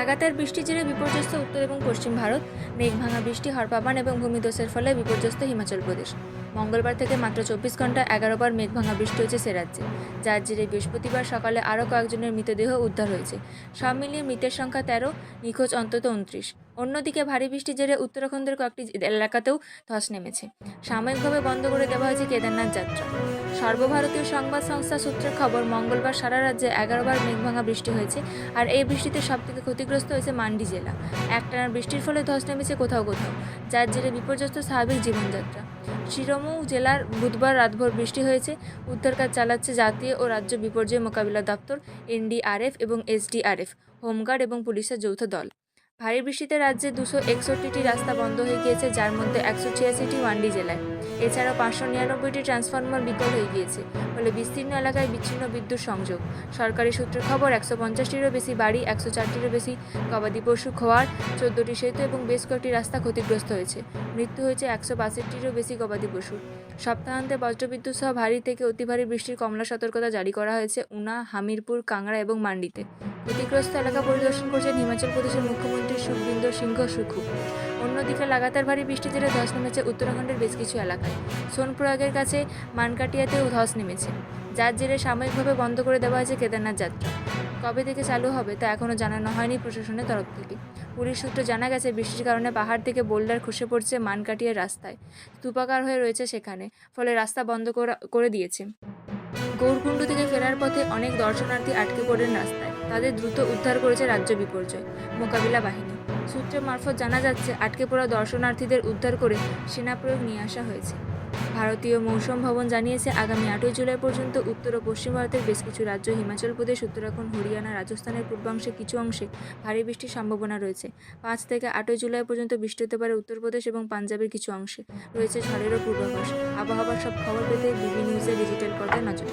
লাগাতার বৃষ্টির জেরে বিপর্যস্ত উত্তর এবং পশ্চিম ভারত মেঘ ভাঙা বৃষ্টি হরপাবান এবং ভূমিধসের ফলে বিপর্যস্ত হিমাচল প্রদেশ। মঙ্গলবার থেকে মাত্র চব্বিশ ঘণ্টা এগারোবার মেঘভাঙা বৃষ্টি হয়েছে সে রাজ্যে, যার জেরে বৃহস্পতিবার সকালে আরও কয়েকজনের মৃতদেহ উদ্ধার হয়েছে। সব মিলিয়ে মৃতের সংখ্যা তেরো, নিখোঁজ অন্তত উনত্রিশ। অন্যদিকে ভারী বৃষ্টির জেরে উত্তরাখণ্ডের কয়েকটি এলাকাতেও ধস নেমেছে। সাময়িকভাবে বন্ধ করে দেওয়া হয়েছে কেদারনাথ যাত্রা। সর্বভারতীয় সংবাদ সংস্থা সূত্রের খবর, মঙ্গলবার সারা রাজ্যে এগারোবার মেঘভাঙা বৃষ্টি হয়েছে, আর এই বৃষ্টিতে সবথেকে ক্ষতিগ্রস্ত হয়েছে মান্ডি জেলা। একটানা বৃষ্টির ফলে ধস নেমেছে কোথাও কোথাও, যার জেরে বিপর্যস্ত স্বাভাবিক জীবনযাত্রা। শিরমৌ জেলার বুধবার রাতভর বৃষ্টি হয়েছে উদ্ধার কাজ চালাচ্ছে জাতীয় ও রাজ্য বিপর্যয় মোকাবিলা দপ্তর, এনডিআরএফ এবং এসডিআরএফ, হোমগার্ড এবং পুলিশের যৌথ দল। ভারী বৃষ্টিতে রাজ্যে দুশো একষট্টিটি রাস্তা বন্ধ হয়ে গিয়েছে, যার মধ্যে একশো ছিয়াশিটি ওয়ান্ডি জেলায়। এছাড়াও পাঁচশো নিরানব্বইটি ট্রান্সফরমার বিকল হয়ে গিয়েছে, ফলে বিস্তীর্ণ এলাকায় বিচ্ছিন্ন বিদ্যুৎ সংযোগ। সরকারি সূত্রের খবর, একশো পঞ্চাশটিরও বেশি বাড়ি, একশো চারটিরও বেশি গবাদি পশু খোয়ার, চোদ্দোটি সেতু এবং বেশ কয়েকটি রাস্তা ক্ষতিগ্রস্ত হয়েছে। মৃত্যু হয়েছে একশো বাষট্টিরও বেশি গবাদি পশু। সপ্তাহান্তে বজ্রবিদ্যুৎ সহ ভারী থেকে অতি ভারী বৃষ্টির কমলা সতর্কতা জারি করা হয়েছে উনা, হামিরপুর, কাংড়া এবং মান্ডিতে। ক্ষতিগ্রস্ত এলাকা পরিদর্শন করছেন হিমাচল প্রদেশের মুখ্যমন্ত্রী সুখবিন্দর সিংহ সুখু অন্যদিকে লাগাতার ভারী বৃষ্টির জেরে ধস নেমেছে উত্তরাখণ্ডের বেশ কিছু এলাকায়। সোনপ্রয়াগের কাছে মানকাটিয়াতেও ধস নেমেছে, যার জেরে সাময়িকভাবে বন্ধ করে দেওয়া হয়েছে কেদারনাথ যাত্রা। কবে থেকে চালু হবে তা এখনও জানানো হয়নি প্রশাসনের তরফ থেকে। পুলিশ সূত্রে জানা গেছে, বৃষ্টির কারণে পাহাড় থেকে বোল্ডার খসে পড়ছে মানকাটিয়ার রাস্তায়। স্তূপাকার হয়ে রয়েছে সেখানে, ফলে রাস্তা বন্ধ করে দিয়েছে। গৌরকুণ্ড থেকে ফেরার পথে অনেক দর্শনার্থী আটকে পড়েন রাস্তায়। তাদের দ্রুত উদ্ধার করেছে রাজ্য বিপর্যয়। মোকাবিলা বাহিনী। সূত্র মারফত জানা যাচ্ছে, আটকে পড়া দর্শনার্থীদের উদ্ধার করে সেনা প্রয়োগ নিয়ে আসা হয়েছে। ভারতীয় মৌসুম ভবন জানিয়েছে, আগামী আটই জুলাই পর্যন্ত উত্তর ও পশ্চিম ভারতের বেশ কিছু রাজ্য, হিমাচল প্রদেশ, উত্তরাখণ্ড, হরিয়ানা, রাজস্থানের পূর্বাংশে কিছু অংশে ভারী বৃষ্টির সম্ভাবনা রয়েছে। পাঁচ থেকে আটই জুলাই পর্যন্ত বৃষ্টি হতে পারে উত্তরপ্রদেশ এবং পাঞ্জাবের কিছু অংশে। রয়েছে ঝড়েরও পূর্বাভাস। আবহাওয়ার সব খবর পেতে বিবি নিউজের ডিজিটাল পর্দায় নজর।